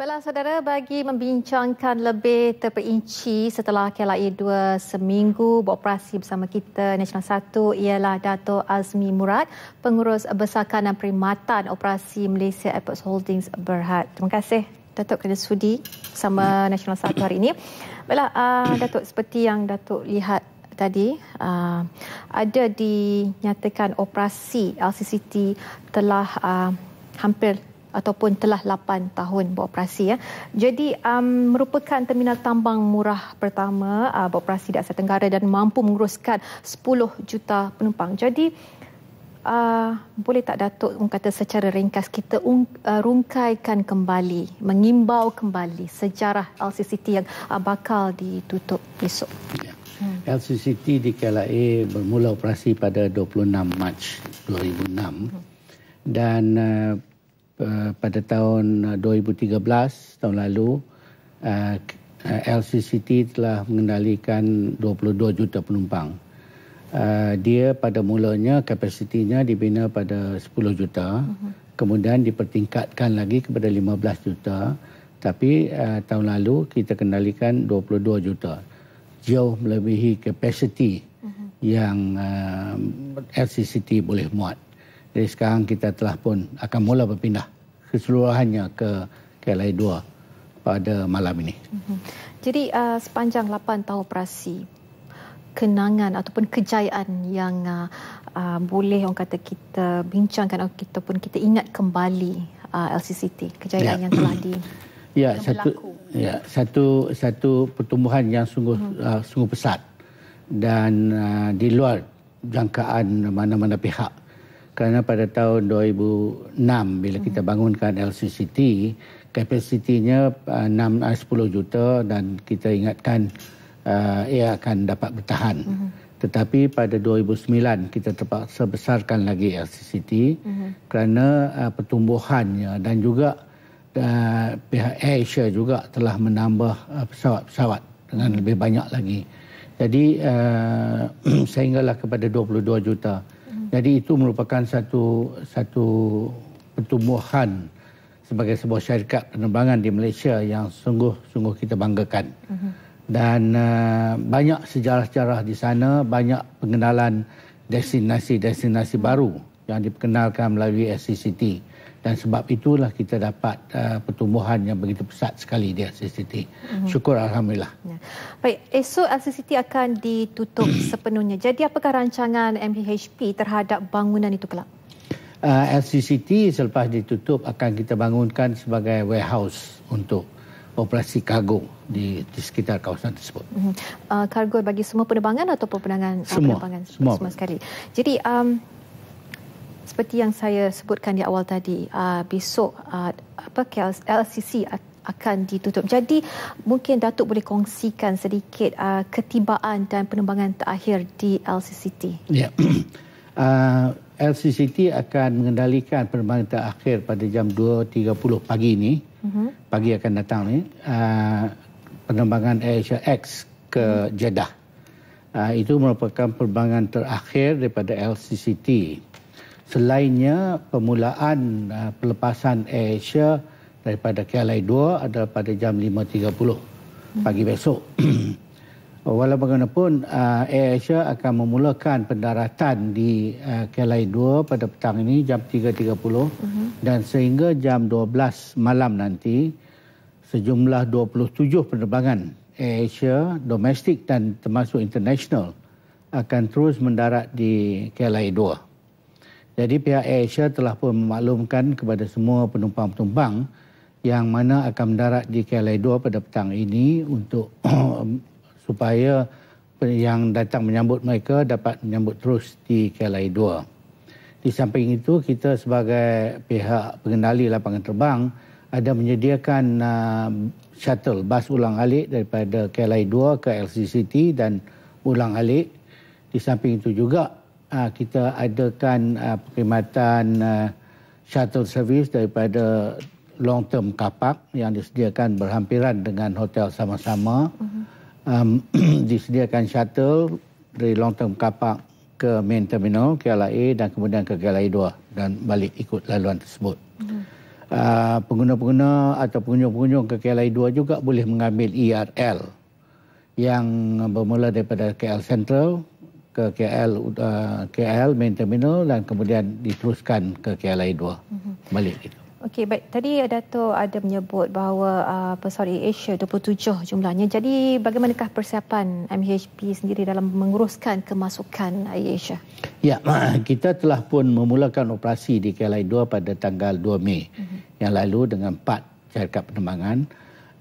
Baiklah saudara, bagi membincangkan lebih terperinci setelah KLIA 2 seminggu beroperasi bersama kita Nasional 1 ialah Dato' Azmi Murad, Pengurus Besakan dan Perkhidmatan Operasi Malaysia Airports Holdings Berhad. Terima kasih Datuk kerana sudi bersama Nasional 1 hari ini. Baiklah, uh, Datuk seperti yang Datuk lihat tadi uh, ada dinyatakan operasi LCCT telah uh, hampir ataupun telah 8 tahun beroperasi ya. Jadi um, merupakan terminal tambang murah pertama uh, beroperasi di Asia Tenggara dan mampu menguruskan 10 juta penumpang. Jadi uh, boleh tak Datuk kata secara ringkas kita uh, rungkaikan kembali, mengimbau kembali sejarah LCCT yang uh, bakal ditutup besok. Ya. Hmm. LCCT di KLA bermula operasi pada 26 Mac 2006 hmm. dan uh, Eh, pada tahun 2013 eh, tahun lalu uh, eh, LCCT telah mengendalikan 22 juta penumpang. Uh, dia pada mulanya kapasitinya dibina pada 10 juta. Uh-huh. Kemudian dipertingkatkan lagi kepada 15 juta. Tapi uh, tahun lalu kita kendalikan 22 juta. Jauh melebihi kapasiti uh-huh. yang uh, LCCT boleh muat. Jadi sekarang kita telah pun akan mula berpindah keseluruhannya ke KLI 2 pada malam ini. Mhm. Jadi uh, sepanjang 8 tahun operasi, kenangan ataupun kejayaan yang uh, uh, boleh orang kata kita bincangkan atau kita pun kita ingat kembali uh, LCCT, kejayaan ya. yang telah di Ya, satu berlaku. ya, satu satu pertumbuhan yang sungguh hmm. uh, sungguh pesat dan uh, di luar jangkaan mana-mana pihak kerana pada tahun 2006 bila hmm. kita bangunkan LCCT kapasitinya uh, 6 10 juta dan kita ingatkan uh, ia akan dapat bertahan hmm. tetapi pada 2009 kita terpaksa besarkan lagi LCCT hmm. kerana uh, pertumbuhannya dan juga uh, pihak Asia juga telah menambah uh, pesawat-pesawat dengan hmm. lebih banyak lagi jadi uh, sehinggalah kepada 22 juta jadi itu merupakan satu satu pertumbuhan sebagai sebuah syarikat penerbangan di Malaysia yang sungguh-sungguh kita banggakan. Uh-huh. Dan uh, banyak sejarah-sejarah di sana, banyak pengenalan destinasi-destinasi baru yang diperkenalkan melalui SCCT dan sebab itulah kita dapat uh, pertumbuhan yang begitu pesat sekali di LCCT. Mm-hmm. Syukur Alhamdulillah. Ya. Baik, esok LCCT akan ditutup sepenuhnya. Jadi apakah rancangan MHP terhadap bangunan itu kelak? Uh, LCCT selepas ditutup akan kita bangunkan sebagai warehouse untuk operasi kargo di, di sekitar kawasan tersebut. Mm-hmm. Uh, kargo bagi semua penerbangan atau penerbangan? Semua. Penerbangan semua. semua sekali. Jadi um, seperti yang saya sebutkan di awal tadi uh, besok uh, apa LCC akan ditutup. Jadi mungkin Datuk boleh kongsikan sedikit uh, ketibaan dan penerbangan terakhir di LCCT. Ya. uh, LCCT akan mengendalikan penerbangan terakhir pada jam 2.30 pagi ini. Uh-huh. Pagi akan datang ni. Uh, penerbangan Asia X ke uh-huh. Jeddah. Uh, itu merupakan penerbangan terakhir daripada LCCT Selainnya, permulaan uh, pelepasan Asia daripada KLI 2 adalah pada jam 5.30 pagi besok. Walau bagaimanapun, uh, Asia akan memulakan pendaratan di uh, KLI 2 pada petang ini jam 3.30 uh-huh. Dan sehingga jam 12 malam nanti sejumlah 27 penerbangan Asia domestik dan termasuk international akan terus mendarat di KLI 2. Jadi pihak Asia telah pun memaklumkan kepada semua penumpang-penumpang yang mana akan mendarat di KLI 2 pada petang ini untuk supaya yang datang menyambut mereka dapat menyambut terus di KLI 2. Di samping itu kita sebagai pihak pengendali lapangan terbang ada menyediakan uh, shuttle bas ulang alik daripada KLI 2 ke LCCT dan ulang alik. Di samping itu juga uh, kita adakan uh, perkhidmatan uh, shuttle service daripada long term kapak yang disediakan berhampiran dengan hotel sama-sama. Uh-huh. Um, disediakan shuttle dari long term kapak ke main terminal KLIA dan kemudian ke KLIA 2 dan balik ikut laluan tersebut. Uh-huh. uh, pengguna-pengguna atau pengunjung-pengunjung ke KLI 2 juga boleh mengambil ERL yang bermula daripada KL Central ke KL uh, KL main terminal dan kemudian diteruskan ke KLI 2 mm-hmm. balik gitu. Okey, baik. Tadi Dato ada menyebut bahawa uh, pesawat Asia 27 jumlahnya. Jadi bagaimanakah persiapan MHP sendiri dalam menguruskan kemasukan Asia? Ya, kita telah pun memulakan operasi di KLI 2 pada tanggal 2 Mei uh-huh. yang lalu dengan empat syarikat penerbangan.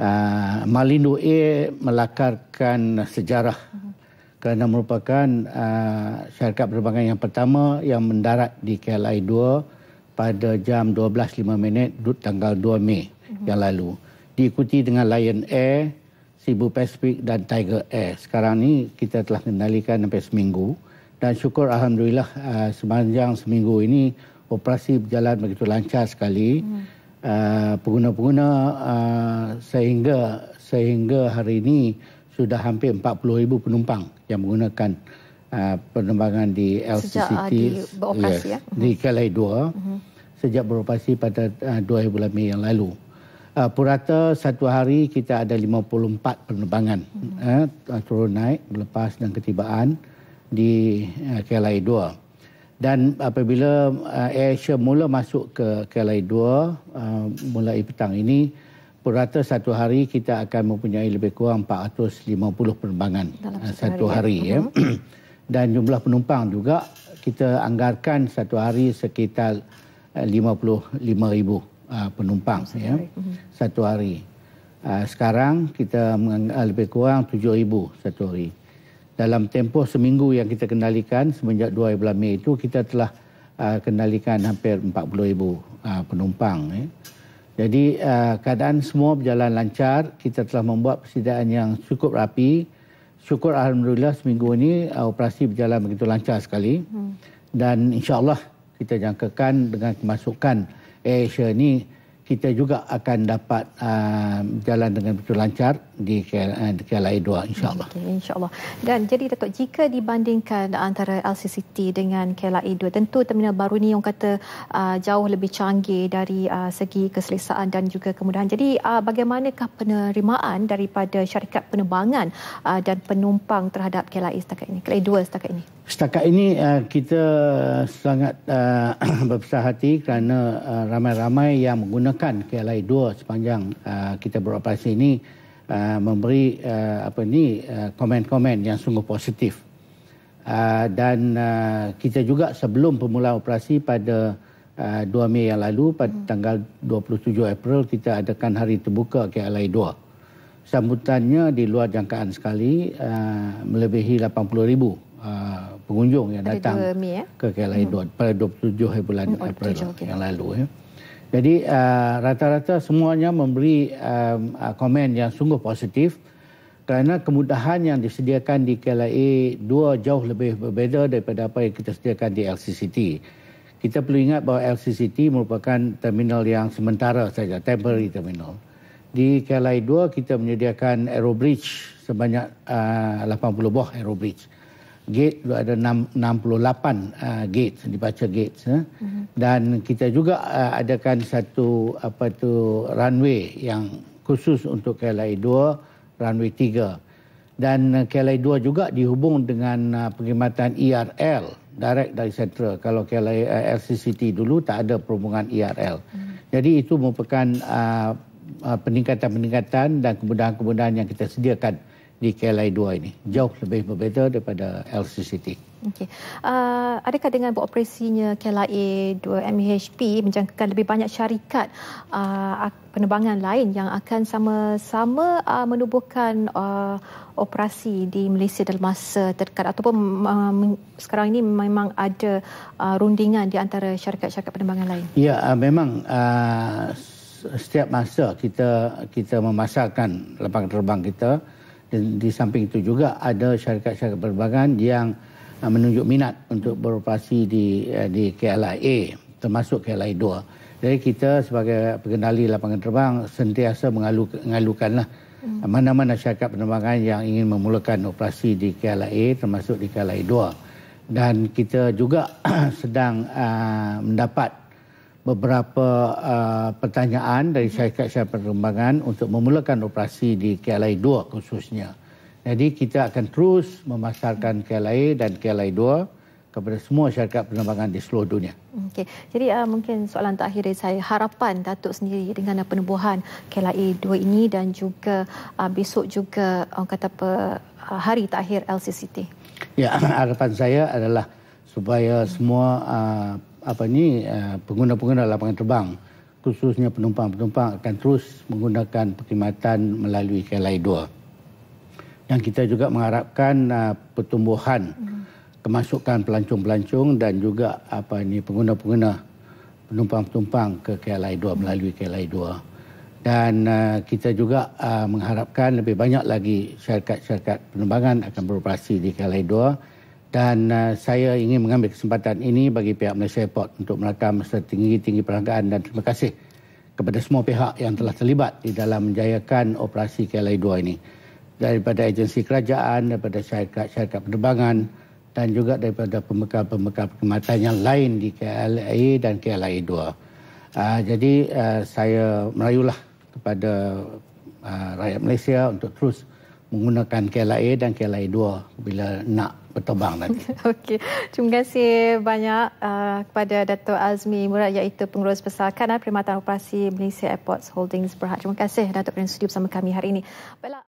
Uh, Malindo A melakarkan sejarah uh-huh. Kerana merupakan uh, syarikat penerbangan yang pertama yang mendarat di KLI 2 pada jam 12.05 minit tanggal 2 Mei uh-huh. yang lalu. Diikuti dengan Lion Air, Cebu Pacific dan Tiger Air. Sekarang ni kita telah kendalikan sampai seminggu dan syukur Alhamdulillah uh, sepanjang seminggu ini operasi berjalan begitu lancar sekali. Uh-huh. Uh, pengguna-pengguna uh, sehingga sehingga hari ini sudah hampir 40,000 penumpang yang menggunakan uh, penerbangan di LCCT sejak uh, di beroperasi yes, ya di Kalai 2 uh-huh. sejak beroperasi pada uh, 2 bulan Mei yang lalu. Uh, purata satu hari kita ada 54 penerbangan uh-huh. uh, turun naik lepas dan ketibaan di uh, Kalai 2. Dan apabila uh, AirAsia mula masuk ke Kalai 2 uh, mulai petang ini purata satu hari kita akan mempunyai lebih kurang 450 penerbangan Dalam uh, satu hari, hari ya. Uh-huh. dan jumlah penumpang juga kita anggarkan satu hari sekitar 55,000 uh, uh, penumpang oh, ya mhm. satu hari. Sekarang kita lebih kurang 7,000 satu hari. Dalam tempoh seminggu yang kita kendalikan semenjak 2 bulan Mei itu kita telah kendalikan hampir 40,000 penumpang ya. Jadi keadaan semua berjalan lancar, kita telah membuat persediaan yang cukup rapi. Syukur alhamdulillah seminggu ini uh, operasi berjalan begitu lancar sekali. Hmm. dan insyaallah kita jangkakan dengan kemasukan Asia ini kita juga akan dapat uh, jalan dengan betul lancar di KLI 2 uh, insyaAllah. Okay, insyaAllah. Dan jadi Datuk, jika dibandingkan antara LCCT dengan KLI 2, tentu terminal baru ini yang kata uh, jauh lebih canggih dari uh, segi keselesaan dan juga kemudahan. Jadi uh, bagaimanakah penerimaan daripada syarikat penerbangan uh, dan penumpang terhadap KLI setakat ini? KLI 2 setakat ini? Setakat ini uh, kita sangat uh, berbesar hati kerana uh, ramai-ramai yang menggunakan KLI 2 sepanjang uh, kita beroperasi ini uh, memberi uh, apa ni uh, komen-komen yang sungguh positif. Uh, dan uh, kita juga sebelum permulaan operasi pada uh, 2 Mei yang lalu pada hmm. tanggal 27 April kita adakan hari terbuka KLI 2. Sambutannya di luar jangkaan sekali uh, melebihi 80 ribu uh, pengunjung yang datang Mei, ya? ke KLI hmm. pada 27 hari bulan hmm, April okay. yang lalu. Ya. Jadi uh, rata-rata semuanya memberi um, uh, komen yang sungguh positif kerana kemudahan yang disediakan di KLIA 2 jauh lebih berbeza daripada apa yang kita sediakan di LCCT. Kita perlu ingat bahawa LCCT merupakan terminal yang sementara saja, temporary terminal. Di KLI 2 kita menyediakan aerobridge sebanyak uh, 80 buah aerobridge gate ada 6, 68 uh, gate dibaca gate uh. uh-huh. dan kita juga uh, adakan satu apa tu runway yang khusus untuk KLI 2 runway 3 dan uh, KLI 2 juga dihubung dengan uh, perkhidmatan ERL direct dari central kalau KLI uh, LCCT dulu tak ada perhubungan ERL uh-huh. jadi itu merupakan uh, uh, peningkatan-peningkatan dan kemudahan-kemudahan yang kita sediakan di KLI 2 ini jauh lebih berbeza daripada LCCT. Okey. Uh, adakah dengan beroperasinya KLIA 2 MHP menjangkakan lebih banyak syarikat uh, penerbangan lain yang akan sama-sama uh, menubuhkan uh, operasi di Malaysia dalam masa terdekat ataupun uh, sekarang ini memang ada uh, rundingan di antara syarikat-syarikat penerbangan lain? Ya, uh, memang uh, setiap masa kita kita memasarkan lapangan terbang kita di samping itu juga ada syarikat-syarikat penerbangan yang uh, menunjuk minat untuk beroperasi di uh, di KLIA termasuk KLIA 2. Jadi kita sebagai pengendali lapangan terbang sentiasa mengalukanlah hmm. mana-mana syarikat penerbangan yang ingin memulakan operasi di KLIA termasuk di KLIA 2. Dan kita juga sedang uh, mendapat beberapa uh, pertanyaan dari syarikat-syarikat penerbangan untuk memulakan operasi di KLIA 2 khususnya. Jadi kita akan terus memasarkan KLIA dan KLIA 2 kepada semua syarikat penerbangan di seluruh dunia. Okey. Jadi uh, mungkin soalan terakhir dari saya, harapan Datuk sendiri dengan penubuhan KLIA 2 ini dan juga uh, besok juga orang kata apa uh, hari terakhir LCCT. Ya, harapan saya adalah supaya semua uh, apa ni uh, pengguna-pengguna lapangan terbang khususnya penumpang-penumpang akan terus menggunakan perkhidmatan melalui KLIA 2. Dan kita juga mengharapkan uh, pertumbuhan kemasukan pelancong-pelancong dan juga apa ni pengguna-pengguna penumpang-penumpang ke KLIA 2 melalui KLIA 2. Dan uh, kita juga uh, mengharapkan lebih banyak lagi syarikat-syarikat penerbangan akan beroperasi di KLIA 2 dan uh, saya ingin mengambil kesempatan ini bagi pihak Malaysia Airport untuk merakam setinggi-tinggi perangkaan dan terima kasih kepada semua pihak yang telah terlibat di dalam menjayakan operasi KLIA 2 ini. Daripada agensi kerajaan, daripada syarikat-syarikat penerbangan dan juga daripada pembekal-pembekal perkhidmatan yang lain di KLIA dan KLIA 2. Uh, jadi uh, saya merayulah kepada uh, rakyat Malaysia untuk terus menggunakan KLIA dan KLIA 2 bila nak berterbang nanti. Okey, terima kasih banyak uh, kepada Dato' Azmi Murad iaitu pengurus besar Kanan Perkhidmatan Operasi Malaysia Airports Holdings Berhad. Terima kasih Dato' kerana sudi bersama kami hari ini. Baiklah.